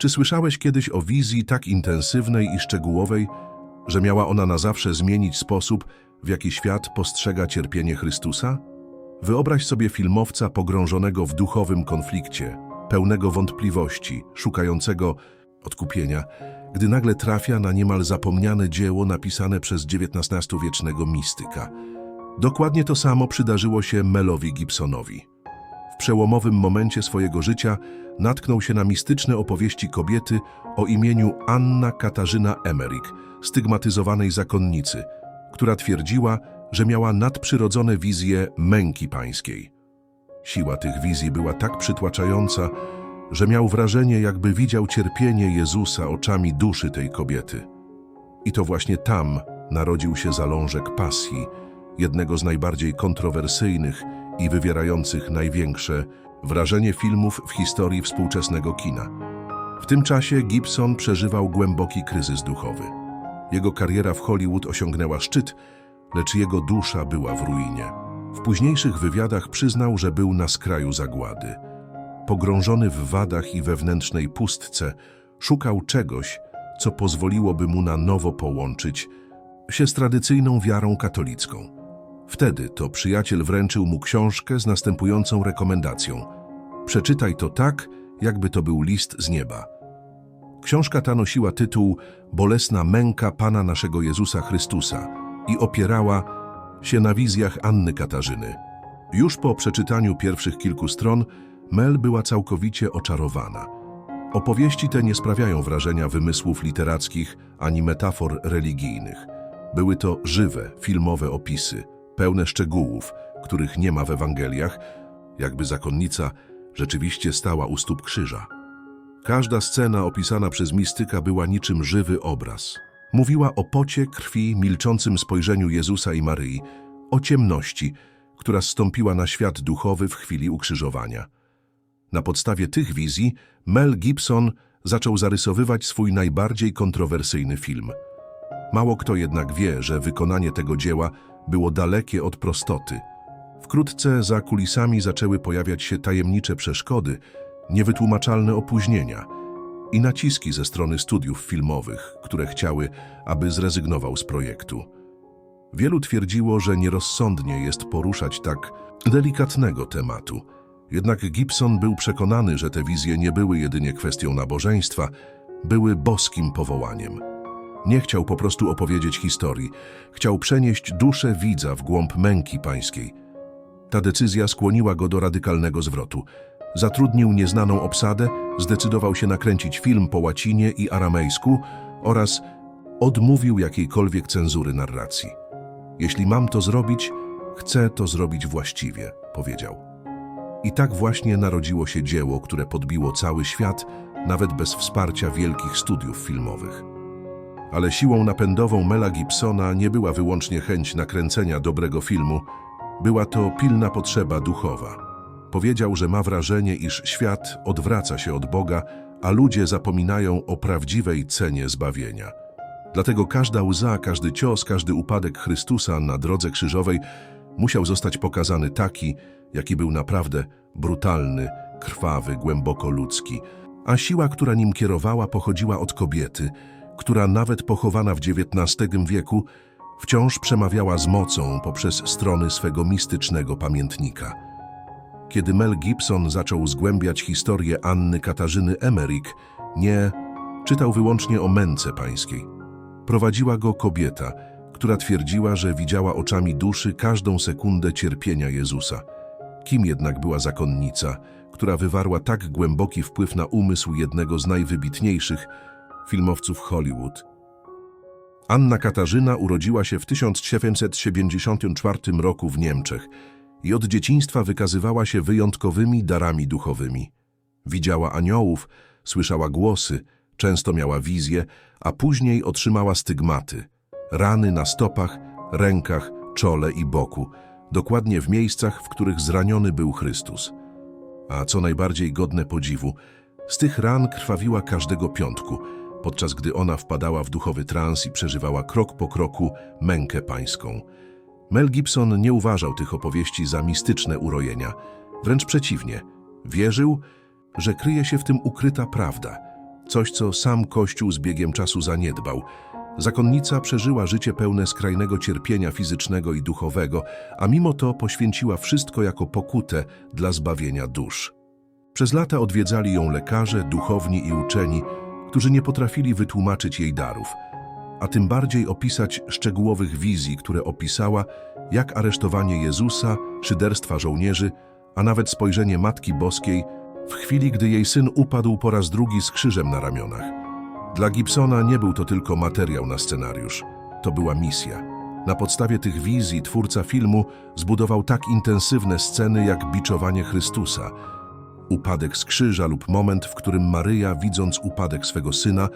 Czy słyszałeś kiedyś o wizji tak intensywnej i szczegółowej, że miała ona na zawsze zmienić sposób, w jaki świat postrzega cierpienie Chrystusa? Wyobraź sobie filmowca pogrążonego w duchowym konflikcie, pełnego wątpliwości, szukającego odkupienia, gdy nagle trafia na niemal zapomniane dzieło napisane przez XIX-wiecznego mistyka. Dokładnie to samo przydarzyło się Melowi Gibsonowi. Przełomowym momencie swojego życia natknął się na mistyczne opowieści kobiety o imieniu Anna Katarzyna Emmerich, stygmatyzowanej zakonnicy, która twierdziła, że miała nadprzyrodzone wizje męki pańskiej. Siła tych wizji była tak przytłaczająca, że miał wrażenie, jakby widział cierpienie Jezusa oczami duszy tej kobiety. I to właśnie tam narodził się zalążek pasji, jednego z najbardziej kontrowersyjnych i wywierających największe wrażenie filmów w historii współczesnego kina. W tym czasie Gibson przeżywał głęboki kryzys duchowy. Jego kariera w Hollywood osiągnęła szczyt, lecz jego dusza była w ruinie. W późniejszych wywiadach przyznał, że był na skraju zagłady. Pogrążony w wadach i wewnętrznej pustce, szukał czegoś, co pozwoliłoby mu na nowo połączyć się z tradycyjną wiarą katolicką. Wtedy to przyjaciel wręczył mu książkę z następującą rekomendacją. Przeczytaj to tak, jakby to był list z nieba. Książka ta nosiła tytuł Bolesna męka Pana naszego Jezusa Chrystusa i opierała się na wizjach Anny Katarzyny. Już po przeczytaniu pierwszych kilku stron Mel była całkowicie oczarowana. Opowieści te nie sprawiają wrażenia wymysłów literackich ani metafor religijnych. Były to żywe, filmowe opisy, pełne szczegółów, których nie ma w Ewangeliach, jakby zakonnica rzeczywiście stała u stóp krzyża. Każda scena opisana przez mistyka była niczym żywy obraz. Mówiła o pocie, krwi, milczącym spojrzeniu Jezusa i Maryi, o ciemności, która zstąpiła na świat duchowy w chwili ukrzyżowania. Na podstawie tych wizji Mel Gibson zaczął zarysowywać swój najbardziej kontrowersyjny film. Mało kto jednak wie, że wykonanie tego dzieła było dalekie od prostoty. Wkrótce za kulisami zaczęły pojawiać się tajemnicze przeszkody, niewytłumaczalne opóźnienia i naciski ze strony studiów filmowych, które chciały, aby zrezygnował z projektu. Wielu twierdziło, że nierozsądnie jest poruszać tak delikatnego tematu. Jednak Gibson był przekonany, że te wizje nie były jedynie kwestią nabożeństwa, były boskim powołaniem. Nie chciał po prostu opowiedzieć historii, chciał przenieść duszę widza w głąb męki pańskiej. Ta decyzja skłoniła go do radykalnego zwrotu. Zatrudnił nieznaną obsadę, zdecydował się nakręcić film po łacinie i aramejsku oraz odmówił jakiejkolwiek cenzury narracji. Jeśli mam to zrobić, chcę to zrobić właściwie, powiedział. I tak właśnie narodziło się dzieło, które podbiło cały świat, nawet bez wsparcia wielkich studiów filmowych. Ale siłą napędową Mela Gibsona nie była wyłącznie chęć nakręcenia dobrego filmu, była to pilna potrzeba duchowa. Powiedział, że ma wrażenie, iż świat odwraca się od Boga, a ludzie zapominają o prawdziwej cenie zbawienia. Dlatego każda łza, każdy cios, każdy upadek Chrystusa na drodze krzyżowej musiał zostać pokazany taki, jaki był naprawdę brutalny, krwawy, głęboko ludzki. A siła, która nim kierowała, pochodziła od kobiety, która nawet pochowana w XIX wieku wciąż przemawiała z mocą poprzez strony swego mistycznego pamiętnika. Kiedy Mel Gibson zaczął zgłębiać historię Anny Katarzyny Emmerich, nie czytał wyłącznie o męce pańskiej. Prowadziła go kobieta, która twierdziła, że widziała oczami duszy każdą sekundę cierpienia Jezusa. Kim jednak była zakonnica, która wywarła tak głęboki wpływ na umysł jednego z najwybitniejszych filmowców Hollywood? Anna Katarzyna urodziła się w 1774 roku w Niemczech i od dzieciństwa wykazywała się wyjątkowymi darami duchowymi. Widziała aniołów, słyszała głosy, często miała wizje, a później otrzymała stygmaty, rany na stopach, rękach, czole i boku, dokładnie w miejscach, w których zraniony był Chrystus. A co najbardziej godne podziwu, z tych ran krwawiła każdego piątku, podczas gdy ona wpadała w duchowy trans i przeżywała krok po kroku mękę pańską. Mel Gibson nie uważał tych opowieści za mistyczne urojenia, wręcz przeciwnie. Wierzył, że kryje się w tym ukryta prawda, Coś, co sam Kościół z biegiem czasu zaniedbał. Zakonnica przeżyła życie pełne skrajnego cierpienia fizycznego i duchowego, a mimo to poświęciła wszystko jako pokutę dla zbawienia dusz. Przez lata odwiedzali ją lekarze, duchowni i uczeni, którzy nie potrafili wytłumaczyć jej darów, a tym bardziej opisać szczegółowych wizji, które opisała, jak aresztowanie Jezusa, szyderstwa żołnierzy, a nawet spojrzenie Matki Boskiej w chwili, gdy jej syn upadł po raz drugi z krzyżem na ramionach. Dla Gibsona nie był to tylko materiał na scenariusz, to była misja. Na podstawie tych wizji twórca filmu zbudował tak intensywne sceny jak biczowanie Chrystusa, upadek z krzyża lub moment, w którym Maryja, widząc upadek swego syna,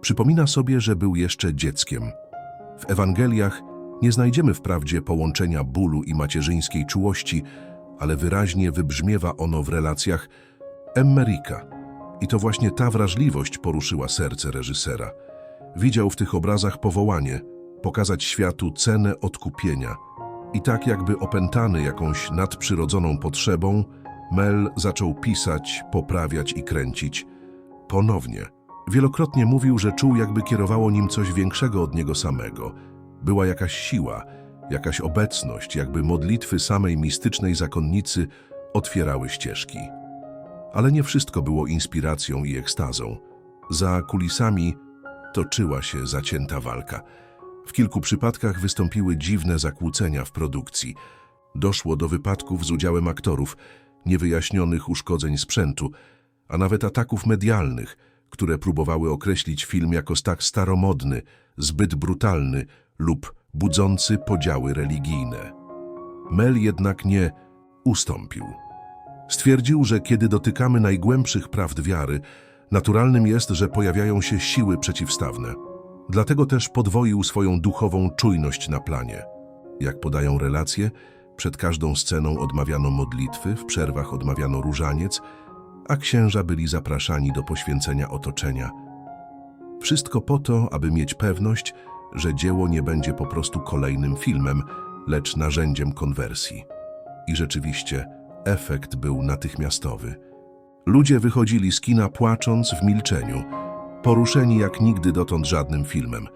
przypomina sobie, że był jeszcze dzieckiem. W Ewangeliach nie znajdziemy wprawdzie połączenia bólu i macierzyńskiej czułości, ale wyraźnie wybrzmiewa ono w relacjach Emmerika. I to właśnie ta wrażliwość poruszyła serce reżysera. Widział w tych obrazach powołanie, pokazać światu cenę odkupienia. I tak jakby opętany jakąś nadprzyrodzoną potrzebą, Mel zaczął pisać, poprawiać i kręcić. Ponownie. Wielokrotnie mówił, że czuł jakby kierowało nim coś większego od niego samego. Była jakaś siła, jakaś obecność, jakby modlitwy samej mistycznej zakonnicy otwierały ścieżki. Ale nie wszystko było inspiracją i ekstazą. Za kulisami toczyła się zacięta walka. W kilku przypadkach wystąpiły dziwne zakłócenia w produkcji. Doszło do wypadków z udziałem aktorów, niewyjaśnionych uszkodzeń sprzętu, a nawet ataków medialnych, które próbowały określić film jako tak staromodny, zbyt brutalny lub budzący podziały religijne. Mel jednak nie ustąpił. Stwierdził, że kiedy dotykamy najgłębszych prawd wiary, naturalnym jest, że pojawiają się siły przeciwstawne. Dlatego też podwoił swoją duchową czujność na planie. Jak podają relacje, przed każdą sceną odmawiano modlitwy, w przerwach odmawiano różaniec, a księża byli zapraszani do poświęcenia otoczenia. Wszystko po to, aby mieć pewność, że dzieło nie będzie po prostu kolejnym filmem, lecz narzędziem konwersji. I rzeczywiście efekt był natychmiastowy. Ludzie wychodzili z kina płacząc w milczeniu, poruszeni jak nigdy dotąd żadnym filmem.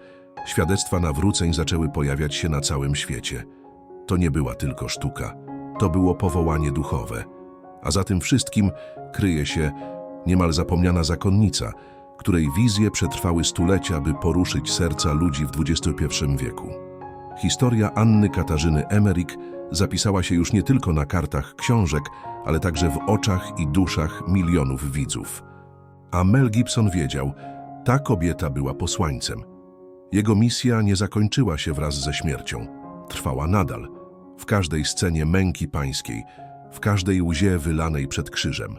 Świadectwa nawróceń zaczęły pojawiać się na całym świecie. To nie była tylko sztuka, to było powołanie duchowe. A za tym wszystkim kryje się niemal zapomniana zakonnica, której wizje przetrwały stulecia, by poruszyć serca ludzi w XXI wieku. Historia Anny Katarzyny Emmerich zapisała się już nie tylko na kartach książek, ale także w oczach i duszach milionów widzów. A Mel Gibson wiedział, ta kobieta była posłańcem. Jego misja nie zakończyła się wraz ze śmiercią. Trwała nadal, w każdej scenie męki pańskiej, w każdej łzie wylanej przed krzyżem.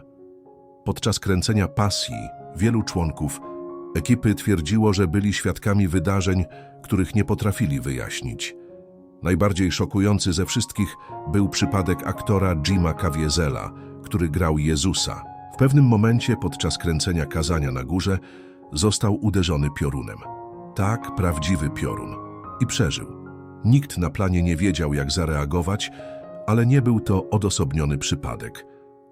Podczas kręcenia pasji wielu członków ekipy twierdziło, że byli świadkami wydarzeń, których nie potrafili wyjaśnić. Najbardziej szokujący ze wszystkich był przypadek aktora Jima Caviezel'a, który grał Jezusa. W pewnym momencie podczas kręcenia kazania na górze został uderzony piorunem. Tak, prawdziwy piorun. I przeżył. Nikt na planie nie wiedział, jak zareagować, ale nie był to odosobniony przypadek.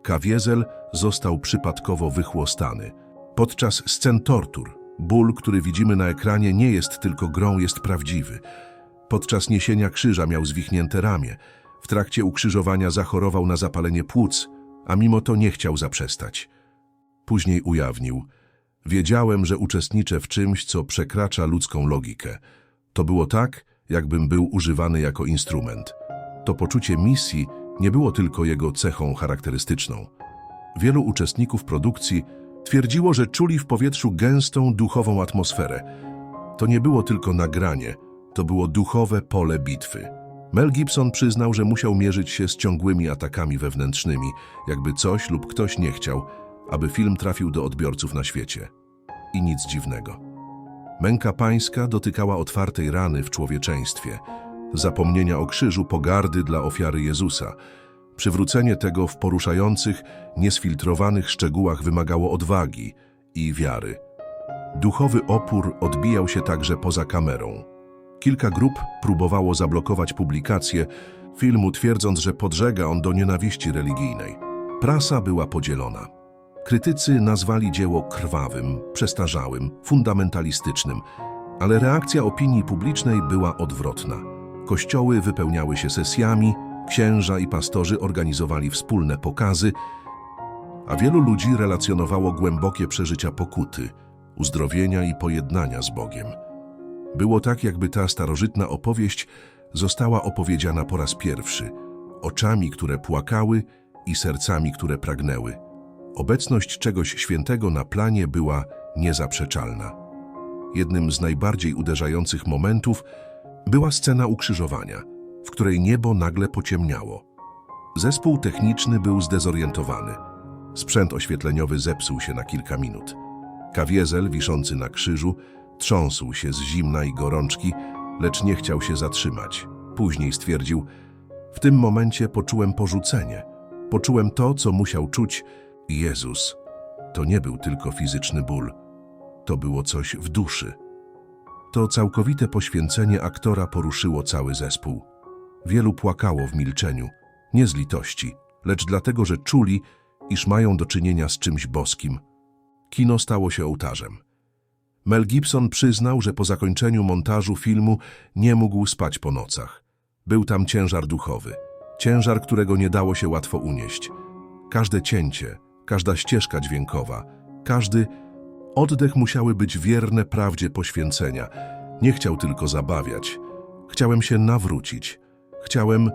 Kawiezel został przypadkowo wychłostany. Podczas scen tortur, ból, który widzimy na ekranie, nie jest tylko grą, jest prawdziwy. Podczas niesienia krzyża miał zwichnięte ramię. W trakcie ukrzyżowania zachorował na zapalenie płuc, a mimo to nie chciał zaprzestać. Później ujawnił: Wiedziałem, że uczestniczę w czymś, co przekracza ludzką logikę. To było tak, jakbym był używany jako instrument. To poczucie misji nie było tylko jego cechą charakterystyczną. Wielu uczestników produkcji twierdziło, że czuli w powietrzu gęstą, duchową atmosferę. To nie było tylko nagranie, to było duchowe pole bitwy. Mel Gibson przyznał, że musiał mierzyć się z ciągłymi atakami wewnętrznymi, jakby coś lub ktoś nie chciał, aby film trafił do odbiorców na świecie. I nic dziwnego. Męka pańska dotykała otwartej rany w człowieczeństwie, zapomnienia o krzyżu pogardy dla ofiary Jezusa. Przywrócenie tego w poruszających, niesfiltrowanych szczegółach wymagało odwagi i wiary. Duchowy opór odbijał się także poza kamerą. Kilka grup próbowało zablokować publikację filmu, twierdząc, że podżega on do nienawiści religijnej. Prasa była podzielona. Krytycy nazwali dzieło krwawym, przestarzałym, fundamentalistycznym, ale reakcja opinii publicznej była odwrotna. Kościoły wypełniały się sesjami, księża i pastorzy organizowali wspólne pokazy, a wielu ludzi relacjonowało głębokie przeżycia pokuty, uzdrowienia i pojednania z Bogiem. Było tak, jakby ta starożytna opowieść została opowiedziana po raz pierwszy, oczami, które płakały i sercami, które pragnęły. Obecność czegoś świętego na planie była niezaprzeczalna. Jednym z najbardziej uderzających momentów była scena ukrzyżowania, w której niebo nagle pociemniało. Zespół techniczny był zdezorientowany. Sprzęt oświetleniowy zepsuł się na kilka minut. Kawiezel wiszący na krzyżu trząsł się z zimna i gorączki, lecz nie chciał się zatrzymać. Później stwierdził, w tym momencie poczułem porzucenie. Poczułem to, co musiał czuć Jezus. To nie był tylko fizyczny ból. To było coś w duszy. To całkowite poświęcenie aktora poruszyło cały zespół. Wielu płakało w milczeniu, nie z litości, lecz dlatego, że czuli, iż mają do czynienia z czymś boskim. Kino stało się ołtarzem. Mel Gibson przyznał, że po zakończeniu montażu filmu nie mógł spać po nocach. Był tam ciężar duchowy, ciężar, którego nie dało się łatwo unieść. Każde cięcie, każda ścieżka dźwiękowa, każdy oddech musiały być wierne prawdzie poświęcenia. Nie chciał tylko zabawiać. Chciałem się nawrócić. Chciałem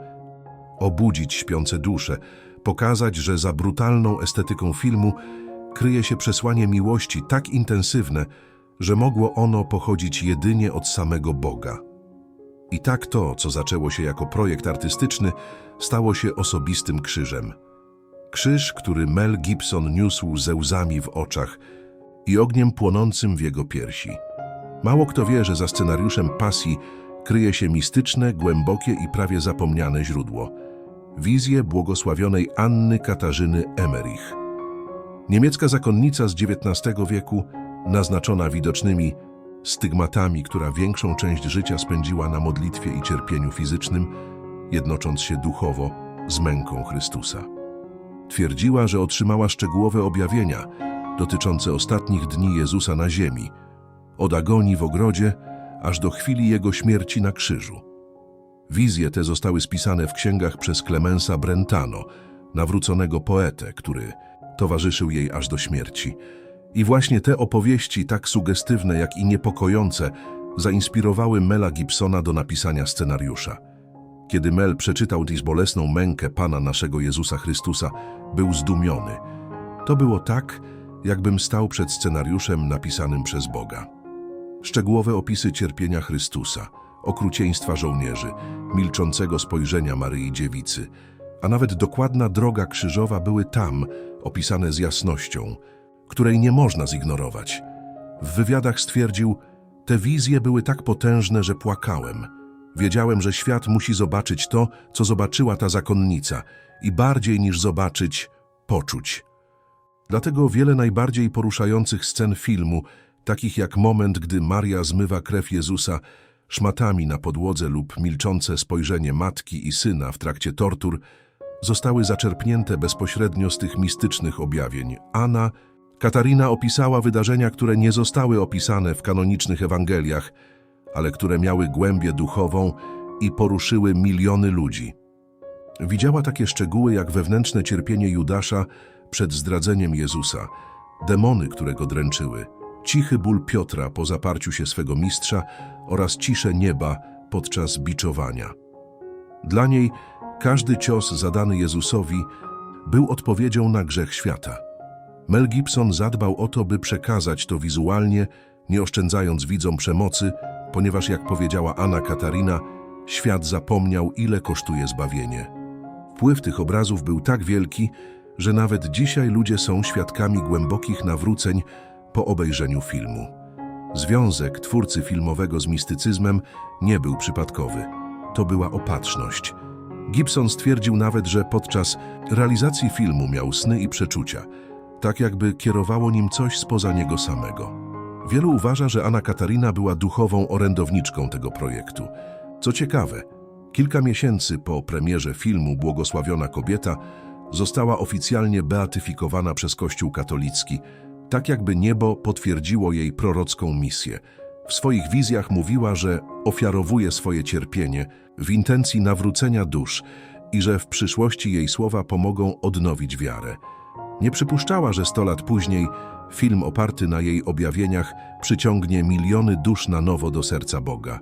obudzić śpiące dusze, pokazać, że za brutalną estetyką filmu kryje się przesłanie miłości tak intensywne, że mogło ono pochodzić jedynie od samego Boga. I tak to, co zaczęło się jako projekt artystyczny, stało się osobistym krzyżem. Krzyż, który Mel Gibson niósł ze łzami w oczach i ogniem płonącym w jego piersi. Mało kto wie, że za scenariuszem pasji kryje się mistyczne, głębokie i prawie zapomniane źródło. Wizję błogosławionej Anny Katarzyny Emmerich. Niemiecka zakonnica z XIX wieku, naznaczona widocznymi stygmatami, która większą część życia spędziła na modlitwie i cierpieniu fizycznym, jednocząc się duchowo z męką Chrystusa. Twierdziła, że otrzymała szczegółowe objawienia dotyczące ostatnich dni Jezusa na ziemi, od agonii w ogrodzie, aż do chwili Jego śmierci na krzyżu. Wizje te zostały spisane w księgach przez Clemensa Brentano, nawróconego poetę, który towarzyszył jej aż do śmierci. I właśnie te opowieści, tak sugestywne jak i niepokojące, zainspirowały Mela Gibsona do napisania scenariusza. Kiedy Mel przeczytał dziś bolesną mękę Pana naszego Jezusa Chrystusa, był zdumiony. To było tak, jakbym stał przed scenariuszem napisanym przez Boga. Szczegółowe opisy cierpienia Chrystusa, okrucieństwa żołnierzy, milczącego spojrzenia Maryi Dziewicy, a nawet dokładna droga krzyżowa były tam, opisane z jasnością, której nie można zignorować. W wywiadach stwierdził, te wizje były tak potężne, że płakałem. Wiedziałem, że świat musi zobaczyć to, co zobaczyła ta zakonnica i bardziej niż zobaczyć, poczuć. Dlatego wiele najbardziej poruszających scen filmu, takich jak moment, gdy Maria zmywa krew Jezusa szmatami na podłodze lub milczące spojrzenie matki i syna w trakcie tortur, zostały zaczerpnięte bezpośrednio z tych mistycznych objawień. Anna, Katarina opisała wydarzenia, które nie zostały opisane w kanonicznych Ewangeliach, ale które miały głębię duchową i poruszyły miliony ludzi. Widziała takie szczegóły jak wewnętrzne cierpienie Judasza przed zdradzeniem Jezusa, demony, które go dręczyły, cichy ból Piotra po zaparciu się swego mistrza oraz ciszę nieba podczas biczowania. Dla niej każdy cios zadany Jezusowi był odpowiedzią na grzech świata. Mel Gibson zadbał o to, by przekazać to wizualnie, nie oszczędzając widzom przemocy, ponieważ, jak powiedziała Anna Katarina, świat zapomniał, ile kosztuje zbawienie. Wpływ tych obrazów był tak wielki, że nawet dzisiaj ludzie są świadkami głębokich nawróceń po obejrzeniu filmu. Związek twórcy filmowego z mistycyzmem nie był przypadkowy. To była opatrzność. Gibson stwierdził nawet, że podczas realizacji filmu miał sny i przeczucia, tak jakby kierowało nim coś spoza niego samego. Wielu uważa, że Anna Katarina była duchową orędowniczką tego projektu. Co ciekawe, kilka miesięcy po premierze filmu Błogosławiona kobieta, została oficjalnie beatyfikowana przez Kościół katolicki, tak jakby niebo potwierdziło jej prorocką misję. W swoich wizjach mówiła, że ofiarowuje swoje cierpienie w intencji nawrócenia dusz i że w przyszłości jej słowa pomogą odnowić wiarę. Nie przypuszczała, że sto lat później film oparty na jej objawieniach przyciągnie miliony dusz na nowo do serca Boga.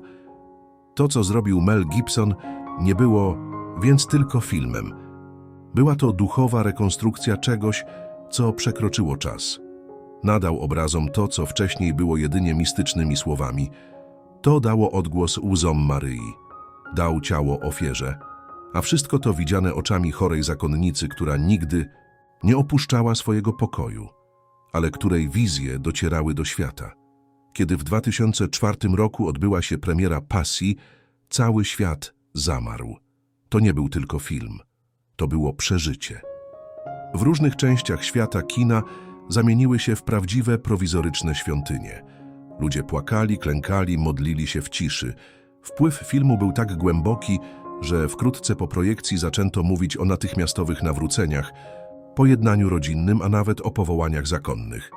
To, co zrobił Mel Gibson, nie było więc tylko filmem. Była to duchowa rekonstrukcja czegoś, co przekroczyło czas. Nadał obrazom to, co wcześniej było jedynie mistycznymi słowami. To dało odgłos łzom Maryi. Dał ciało ofierze. A wszystko to widziane oczami chorej zakonnicy, która nigdy nie opuszczała swojego pokoju, ale której wizje docierały do świata. Kiedy w 2004 roku odbyła się premiera Pasji, cały świat zamarł. To nie był tylko film, to było przeżycie. W różnych częściach świata kina zamieniły się w prawdziwe prowizoryczne świątynie. Ludzie płakali, klękali, modlili się w ciszy. Wpływ filmu był tak głęboki, że wkrótce po projekcji zaczęto mówić o natychmiastowych nawróceniach, pojednaniu rodzinnym, a nawet o powołaniach zakonnych.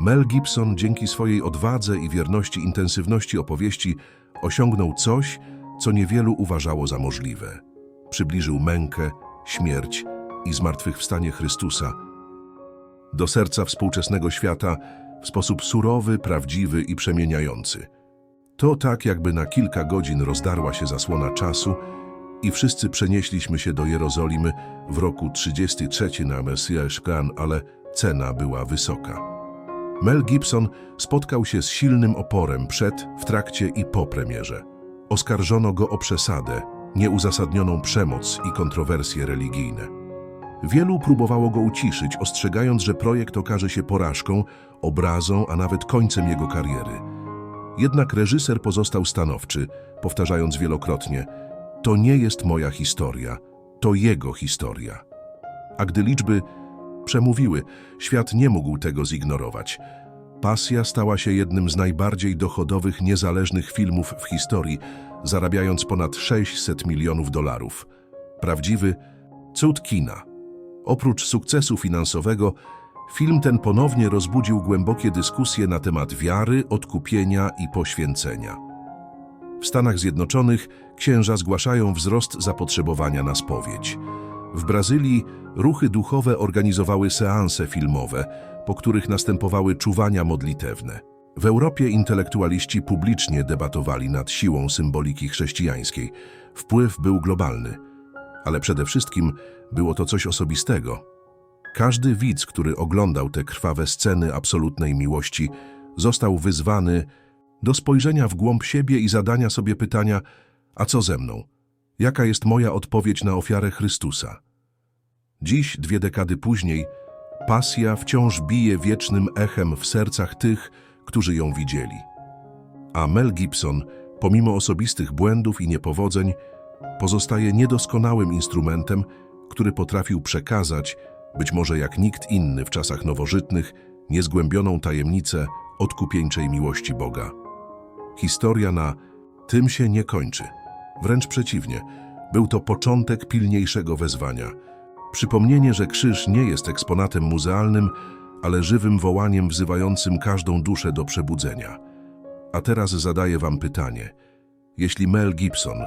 Mel Gibson dzięki swojej odwadze i wierności intensywności opowieści osiągnął coś, co niewielu uważało za możliwe. Przybliżył mękę, śmierć i zmartwychwstanie Chrystusa do serca współczesnego świata w sposób surowy, prawdziwy i przemieniający. To tak, jakby na kilka godzin rozdarła się zasłona czasu i wszyscy przenieśliśmy się do Jerozolimy w roku 33 na Khan, ale cena była wysoka. Mel Gibson spotkał się z silnym oporem przed, w trakcie i po premierze. Oskarżono go o przesadę, nieuzasadnioną przemoc i kontrowersje religijne. Wielu próbowało go uciszyć, ostrzegając, że projekt okaże się porażką, obrazą, a nawet końcem jego kariery. Jednak reżyser pozostał stanowczy, powtarzając wielokrotnie: To nie jest moja historia, to jego historia. A gdy liczby przemówiły, świat nie mógł tego zignorować. Pasja stała się jednym z najbardziej dochodowych, niezależnych filmów w historii, zarabiając ponad 600 milionów dolarów. Prawdziwy cud kina. Oprócz sukcesu finansowego, film ten ponownie rozbudził głębokie dyskusje na temat wiary, odkupienia i poświęcenia. W Stanach Zjednoczonych księża zgłaszają wzrost zapotrzebowania na spowiedź. W Brazylii ruchy duchowe organizowały seanse filmowe, po których następowały czuwania modlitewne. W Europie intelektualiści publicznie debatowali nad siłą symboliki chrześcijańskiej. Wpływ był globalny, ale przede wszystkim było to coś osobistego. Każdy widz, który oglądał te krwawe sceny absolutnej miłości, został wyzwany do spojrzenia w głąb siebie i zadania sobie pytania: a co ze mną? Jaka jest moja odpowiedź na ofiarę Chrystusa? Dziś, dwie dekady później, pasja wciąż bije wiecznym echem w sercach tych, którzy ją widzieli. A Mel Gibson, pomimo osobistych błędów i niepowodzeń, pozostaje niedoskonałym instrumentem, który potrafił przekazać, być może jak nikt inny w czasach nowożytnych, niezgłębioną tajemnicę odkupieńczej miłości Boga. Historia na tym się nie kończy. Wręcz przeciwnie, był to początek pilniejszego wezwania. Przypomnienie, że krzyż nie jest eksponatem muzealnym, ale żywym wołaniem wzywającym każdą duszę do przebudzenia. A teraz zadaję wam pytanie. Jeśli Mel Gibson,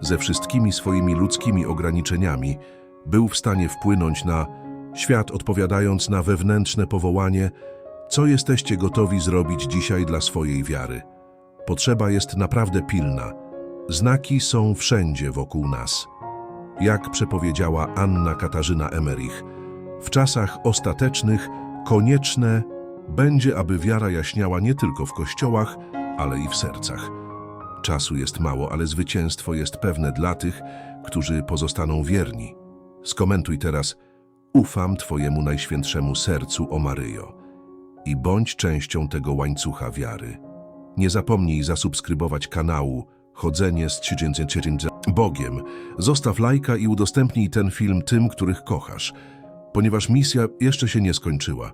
ze wszystkimi swoimi ludzkimi ograniczeniami, był w stanie wpłynąć na świat, odpowiadając na wewnętrzne powołanie, co jesteście gotowi zrobić dzisiaj dla swojej wiary? Potrzeba jest naprawdę pilna. Znaki są wszędzie wokół nas. Jak przepowiedziała Anna Katarzyna Emerich, w czasach ostatecznych konieczne będzie, aby wiara jaśniała nie tylko w kościołach, ale i w sercach. Czasu jest mało, ale zwycięstwo jest pewne dla tych, którzy pozostaną wierni. Skomentuj teraz Ufam Twojemu Najświętszemu Sercu, o Maryjo i bądź częścią tego łańcucha wiary. Nie zapomnij zasubskrybować kanału Chodzenie z Bogiem. Zostaw lajka i udostępnij ten film tym, których kochasz, ponieważ misja jeszcze się nie skończyła.